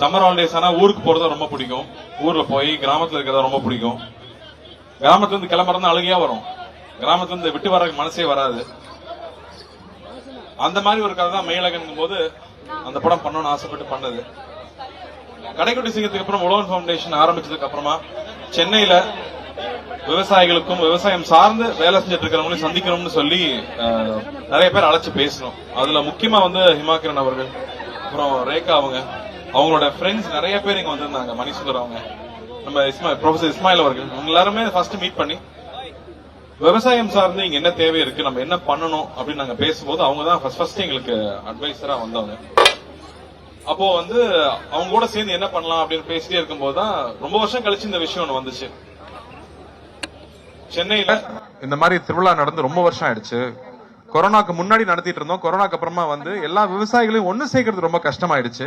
Summer holidays ஆனா ஊருக்கு போறது ரொம்ப பிடிக்கும். ஊர்ல போய் கிராமத்துல இருக்கிறத ரொம்ப பிடிக்கும். கிராமத்துல இருந்து கிளம்புறது அழுகையா வரும். கிராமத்துல இருந்து விட்டு வர மனசே வராது. அந்த மாதிரி ஒரு கதை தான் மயிலகன் போது அந்த படம் பண்ணணும்னு ஆசைப்பட்டு பண்ணது. கடைக்குட்டி சிங்கத்துக்கு அப்புறம் உழவன் ஃபவுண்டேஷன் ஆரம்பிச்சதுக்கு அப்புறமா சென்னையில விவசாயிகளுக்கும் விவசாயம் சார்ந்து வேலை செஞ்சுட்டு இருக்கிறவங்களையும் சந்திக்கணும்னு சொல்லி நிறைய பேர் அழைச்சு பேசணும். அதுல முக்கியமா வந்து ஹிமாகிரன் அவர்கள் அப்புறம் ரேகா அவங்க. அவங்களோட ஃப்ரெண்ட்ஸ் நிறைய பேர் இங்க வந்திருந்தாங்க மணிசுந்தர் அவங்க. நம்ம இஸ்மாயில் ப்ரொஃபசர் இஸ்மாயில் அவர்கள். அவங்க எல்லாருமே ஃபர்ஸ்ட் மீட் பண்ணி விவசாயம் சார்ந்து இங்க என்ன தேவை இருக்கு நம்ம என்ன பண்ணணும் அப்படின்னு நாங்க பேசும்போது அவங்க தான் ஃபர்ஸ்ட் ஃபர்ஸ்ட் எங்களுக்கு அட்வைசரா வந்தவங்க. அப்போ வந்து அவங்க கூட சேர்ந்து என்ன பண்ணலாம் அப்படின்னு பேசிட்டே இருக்கும்போது தான் ரொம்ப வருஷம் கழிச்சு இந்த விஷயம் ஒன்று வந்துச்சு. சென்னையில இந்த மாதிரி திருவிழா நடந்து ரொம்ப வருஷம் ஆயிடுச்சு. கொரோனாக்கு முன்னாடி நடத்திட்டு இருந்தோம். கொரோனாக்கு அப்புறமா வந்து எல்லா விவசாயிகளையும் ஒண்ணு சேர்க்கறது ரொம்ப கஷ்டமாயிடுச்சு.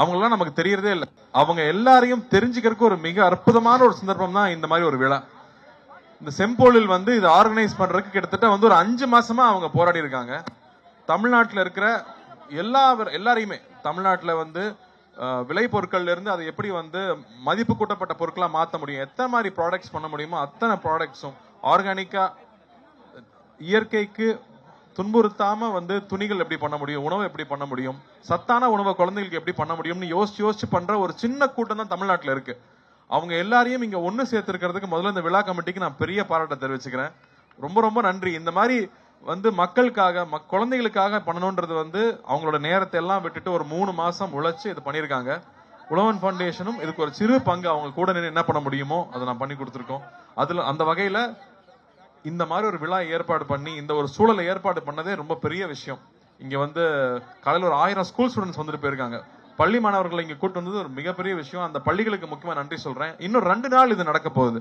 அவங்கெல்லாம் நமக்கு தெரியறதே இல்லை. அவங்க எல்லாரையும் தெரிஞ்சுக்கிறதுக்கு ஒரு மிக அற்புதமான ஒரு சந்தர்ப்பம் தான் இந்த மாதிரி ஒரு விழா. இந்த செம்போலில் வந்து இதை ஆர்கனைஸ் பண்றதுக்கு கிட்டத்தட்ட வந்து ஒரு அஞ்சு மாசமா அவங்க போராடி இருக்காங்க. தமிழ்நாட்டில் இருக்கிற எல்லா எல்லாரையுமே. தமிழ்நாட்டில் வந்து விலை விளை பொருட்கள்ல இருந்து அதை எப்படி வந்து மதிப்பு கூட்டப்பட்ட பொருட்களாக மாற்ற முடியும் எத்தனை மாதிரி ப்ராடக்ட்ஸ் பண்ண முடியுமோ அத்தனை ப்ராடக்ட்ஸும் ஆர்கானிக்கா இயற்கைக்கு துன்புறுத்தாம வந்து துணிகள் எப்படி பண்ண முடியும்? உணவு எப்படி பண்ண முடியும்? சத்தான உணவை குழந்தைகளுக்கு எப்படி பண்ண முடியும்னு யோசிச்சு யோசிச்சு பண்ற ஒரு சின்ன கூட்டம் தான் தமிழ்நாட்டில் இருக்கு. அவங்க எல்லாரையும் இங்க ஒண்ணு சேர்த்திருக்கிறதுக்கு முதல்ல இந்த விழா கமிட்டிக்கு நான் பெரிய பாராட்டை தெரிவிச்சுக்கிறேன். ரொம்ப ரொம்ப நன்றி. இந்த மாதிரி வந்து மக்களுக்காக மக்- குழந்தைகளுக்காக பண்ணணும்ன்றது வந்து அவங்களோட நேரத்தை எல்லாம் விட்டுட்டு ஒரு மூணு மாசம் உழைச்சு இது பண்ணியிருக்காங்க. உழவன் ஃபவுண்டேஷனும் இதுக்கு ஒரு சிறு பங்கு அவங்க கூட நின்று என்ன பண்ண முடியுமோ அதை நான் பண்ணி கொடுத்துருக்கோம். அதுல அந்த வகையில இந்த மாதிரி ஒரு விழா ஏற்பாடு பண்ணி இந்த ஒரு சூழலை ஏற்பாடு பண்ணதே ரொம்ப பெரிய விஷயம். இங்கே வந்து காலையில் ஒரு ஆயிரம் ஸ்கூல் ஸ்டூடெண்ட்ஸ் வந்துட்டு போயிருக்காங்க. பள்ளி மாணவர்களை இங்கே கூட்டு வந்தது ஒரு மிகப்பெரிய விஷயம். அந்த பள்ளிகளுக்கு முக்கியமாக நன்றி சொல்கிறேன் இன்னும் ரெண்டு நாள் இது நடக்க போகுது.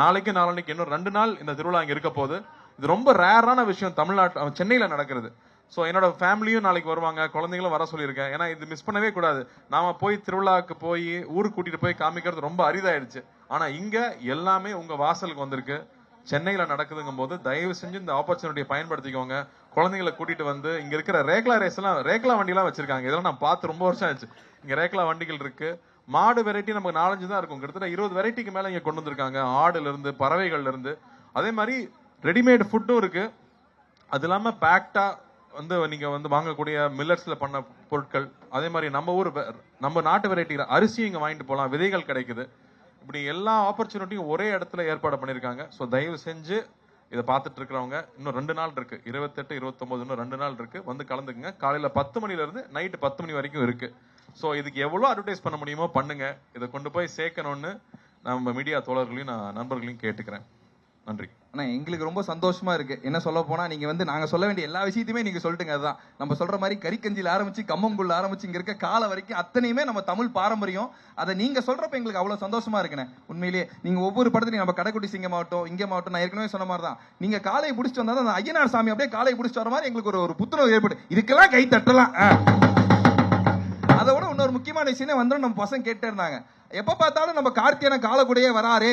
நாளைக்கு நாளான்னைக்கு இன்னும் ரெண்டு நாள் இந்த திருவிழா இங்கே இருக்க போகுது. இது ரொம்ப ரேரான விஷயம். தமிழ்நாட்டு சென்னையில் நடக்கிறது. ஸோ என்னோட ஃபேமிலியும் நாளைக்கு வருவாங்க. குழந்தைங்களும் வர சொல்லியிருக்கேன். ஏன்னா இது மிஸ் பண்ணவே கூடாது. நாம போய் திருவிழாக்கு போய் ஊருக்கு கூட்டிட்டு போய் காமிக்கிறது ரொம்ப அரிதாயிடுச்சு. ஆனால் இங்கே எல்லாமே உங்கள் வாசலுக்கு வந்திருக்கு. சென்னையில் நடக்குதுங்கும் போது தயவு செஞ்சு இந்த ஆப்பர்ச்சுனிட்டியை பயன்படுத்திக்கோங்க. குழந்தைங்களை கூட்டிட்டு வந்து இங்க இருக்கிற ரேக்லா ரேஸ் எல்லாம் ரேக்லா வண்டிலாம் வச்சிருக்காங்க. இதெல்லாம் நான் பார்த்து ரொம்ப வருஷம் ஆச்சு. இங்க ரேக்லா வண்டிகள் இருக்கு. மாடு வெரைட்டி நமக்கு நாலஞ்சு தான் இருக்கும். கிட்டத்தட்ட இருபது வெரைட்டிக்கு மேல இங்க கொண்டு வந்திருக்காங்க. ஆடுல இருந்து பறவைகள்ல இருந்து அதே மாதிரி ரெடிமேட் ஃபுட்டும் இருக்கு. அது இல்லாம பேக்டா வந்து நீங்க வந்து வாங்கக்கூடிய மில்லட்ஸ்ல பண்ண பொருட்கள். அதே மாதிரி நம்ம ஊர் வெ- நம்ம நாட்டு வெரைட்டி அரிசி இங்க வாங்கிட்டு போகலாம். விதைகள் கிடைக்குது. இப்படி எல்லா ஆப்பர்ச்சுனிட்டியும் ஒரே இடத்துல ஏற்பாடு பண்ணியிருக்காங்க. ஸோ தயவு செஞ்சு இதை பார்த்துட்டு இருக்கிறவங்க இன்னும் ரெண்டு நாள் இருக்கு. இருபத்தெட்டு இருபத்தொம்பது இன்னும் ரெண்டு நாள் இருக்கு. வந்து கலந்துக்குங்க. காலையில் பத்து மணிலேருந்து நைட்டு பத்து மணி வரைக்கும் இருக்கு. ஸோ இதுக்கு எவ்வளோ அட்வர்டைஸ் பண்ண முடியுமோ பண்ணுங்க. இதை கொண்டு போய் சேர்க்கணும்னு நம்ம மீடியா தோழர்களையும் நான் நண்பர்களையும் கேட்டுக்கிறேன். நன்றி. ஆனா எங்களுக்கு ரொம்ப சந்தோஷமா இருக்கு. என்ன சொல்ல போனா நீங்க வந்து நாங்க சொல்ல வேண்டிய எல்லா விஷயத்தையுமே நீங்க சொல்லிட்டுங்க அதுதான். நம்ம சொல்ற மாதிரி கறிக்கஞ்சியில் ஆரம்பிச்சு கம்மங்குள்ள ஆரம்பிச்சு இங்க இருக்க கால வரைக்கும் அத்தனையுமே நம்ம தமிழ் பாரம்பரியம். அதை நீங்க சொல்றப்ப எங்களுக்கு அவ்வளவு சந்தோஷமா இருக்குண்ணே. உண்மையிலேயே நீங்க ஒவ்வொரு படத்துலையும் நம்ம கடைக்குட்டி சிங்கம் ஆகட்டும் இங்க மாவட்டம் நான் ஏற்கனவே சொன்ன மாதிரி தான் நீங்க காலையை பிடிச்சிட்டு வந்தா அந்த ஐயனார் சாமி அப்படியே காலையை பிடிச்சிட்டு வர மாதிரி எங்களுக்கு ஒரு ஒரு புத்துணர்வு ஏற்படும். இதுக்கெல்லாம் கை தட்டலாம். அதை விட இன்னொரு முக்கியமான விஷயம் வந்தோம் நம்ம பசங்க கேட்டே இருந்தாங்க. எப்ப பார்த்தாலும் நம்ம கார்த்தியான காலக்குடையே வராரே.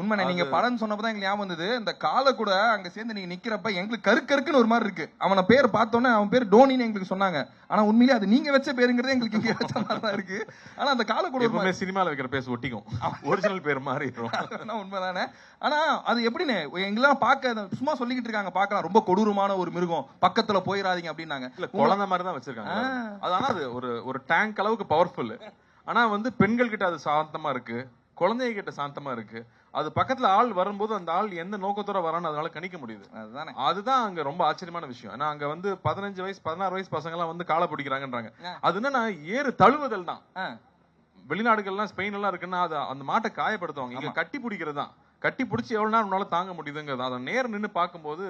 உண்மைண்ணே நீங்க படம் சொன்னப்பதான் எங்களுக்கு ஞாபகம் வந்தது. இந்த காலை கூட அங்க சேர்ந்து நீங்க நிக்கிறப்ப எங்களுக்கு கரு கருக்குன்னு ஒரு மாதிரி இருக்கு. அவன பேர் பார்த்தோன்னே அவன் பேர் டோனின்னு எங்களுக்கு சொன்னாங்க. ஆனா உண்மையிலேயே அது நீங்க வச்ச பேருங்கிறதே எங்களுக்கு இங்க வச்ச மாதிரி தான் இருக்கு. ஆனா அந்த காலை கூட எப்பவுமே சினிமால வைக்கிற பேச ஒட்டிக்கும். ஒரிஜினல் பேர் அதெல்லாம் உண்மைதானே? ஆனா அது எப்படிண்ணே எங்கெல்லாம் பார்க்க சும்மா சொல்லிக்கிட்டு இருக்காங்க பார்க்கலாம். ரொம்ப கொடூரமான ஒரு மிருகம். பக்கத்துல போயிடாதீங்க அப்படின்னாங்க. இல்ல குழந்தை மாதிரி தான் வச்சிருக்காங்க. அது ஆனா அது ஒரு ஒரு டேங்க் அளவுக்கு பவர்ஃபுல் ஆனா வந்து பெண்கள் கிட்ட அது சாந்தமா இருக்கு. குழந்தைங்க கிட்ட சாந்தமா இருக்கு. அது பக்கத்துல ஆள் வரும்போது அந்த ஆள் எந்த நோக்கத்தோட வரான்னு அதனால கணிக்க முடியுது. அதுதானே. அதுதான் அங்க ரொம்ப ஆச்சரியமான விஷயம். ஏன்னா அங்க வந்து பதினஞ்சு வயசு பதினாறு வயசு பசங்க எல்லாம் வந்து காலை பிடிக்கிறாங்கன்றாங்க. அது என்னன்னா ஏறு தழுவுதல் தான். வெளிநாடுகள்லாம் ஸ்பெயின் எல்லாம் இருக்குன்னா அது அந்த மாட்டை காயப்படுத்துவாங்க. இங்க கட்டி பிடிக்கிறது தான் கட்டி பிடிச்சி எவ்வளவு நேரம் உன்னால தாங்க முடியுதுங்கிறது. அதை நேர் நின்னு பார்க்கும்போது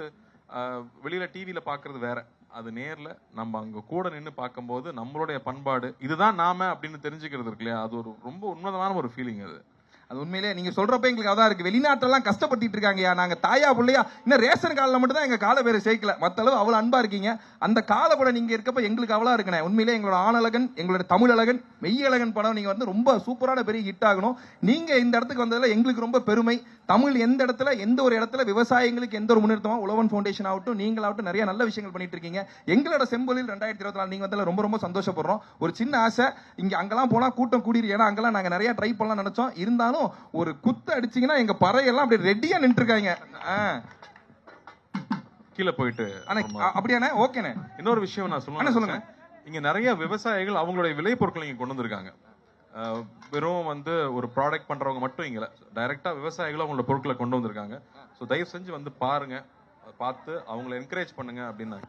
வெளியில டிவில பாக்குறது வேற. அது நேர்ல நம்ம அங்க கூட நின்னு பார்க்கும்போது நம்மளுடைய பண்பாடு இதுதான் நாம அப்படின்னு தெரிஞ்சுக்கிறது இருக்கு இல்லையா? அது ஒரு ரொம்ப உன்னதமான ஒரு ஃபீலிங் அது. அது உண்மையிலே நீங்க சொல்றப்ப எங்களுக்கு அதான் இருக்கு. வெளிநாட்டெல்லாம் கஷ்டப்பட்டு இருக்காங்கயா நாங்க தாயா பிள்ளையா இன்னும் ரேஷன் காலில் மட்டும் தான் எங்க கால பேரை சேர்க்கல. மத்த அளவு அவ்வளவு அன்பா இருக்கீங்க. அந்த கால கூட நீங்க இருக்கப்ப எங்களுக்கு அவ்வளவு இருக்கனே உண்மையிலே எங்களோட ஆணழகன் எங்களோட தமிழழகன் மெய்யழகன் படம் நீங்க வந்து ரொம்ப சூப்பரான பெரிய ஹிட் ஆகணும். நீங்க இந்த இடத்துக்கு வந்ததுல எங்களுக்கு ரொம்ப பெருமை. தமிழ் எந்த இடத்துல எந்த ஒரு இடத்துல விவசாயிகளுக்கு எந்த ஒரு முன்னேற்றமா உழவன் ஃபவுண்டேஷன் ஆகட்டும் நீங்களாகட்டும் நிறைய நல்ல விஷயங்கள் பண்ணிட்டு இருக்கீங்க எங்களோட செம்பொழில் ரெண்டாயிரத்தி இருபத்தி நாலு நீங்க வந்ததுல ரொம்ப ரொம்ப சந்தோஷப்படுறோம். ஒரு சின்ன ஆசை இங்க அங்கெல்லாம் போனா கூட்டம் கூடிரு ஏன்னா அங்கெல்லாம் நாங்க நிறைய ட்ரை பண்ணலாம் நினைச்சோம். இருந்தாலும் ஒரு குத்து அடிச்சீங்கன்னா எங்க பறையெல்லாம் அப்படியே ரெடியா நின்று இருக்காங்க கீழே போயிட்டு அப்படியாண்ணே? ஓகேண்ணே. இன்னொரு விஷயம் நான் சொல்லணும் சொல்லுங்க. இங்க நிறைய விவசாயிகள் அவங்களுடைய விளைபொருட்களை இங்க கொண்டு வந்திருக்காங்க. வெறும் வந்து ஒரு ப்ராடக்ட் பண்றவங்க மட்டும் இங்கே டைரக்டா விவசாயிகளும் அவங்களோட பொருட்களை கொண்டு வந்திருக்காங்க. ஸோ தயவு செஞ்சு வந்து பாருங்க. அதை பார்த்து அவங்கள என்கரேஜ் பண்ணுங்க அப்படின்னாங்க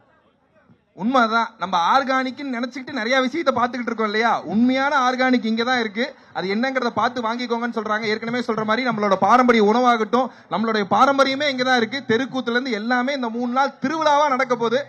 உண்மைதான். நம்ம ஆர்கானிக்னு நினைச்சுக்கிட்டு நிறைய விஷயத்தை பார்த்துக்கிட்டு இருக்கோம் இல்லையா? உண்மையான ஆர்கானிக் இங்க தான் இருக்கு. அது என்னங்கிறத பார்த்து வாங்கிக்கோங்கன்னு சொல்றாங்க. ஏற்கனவே சொல்ற மாதிரி நம்மளோட பாரம்பரிய உணவாகட்டும் நம்மளுடைய பாரம்பரியமே இங்கே தான் இருக்கு. தெருக்கூத்துல இருந்து எல்லாமே இந்த மூணு நாள் திருவிழாவா நடக்க போகுது.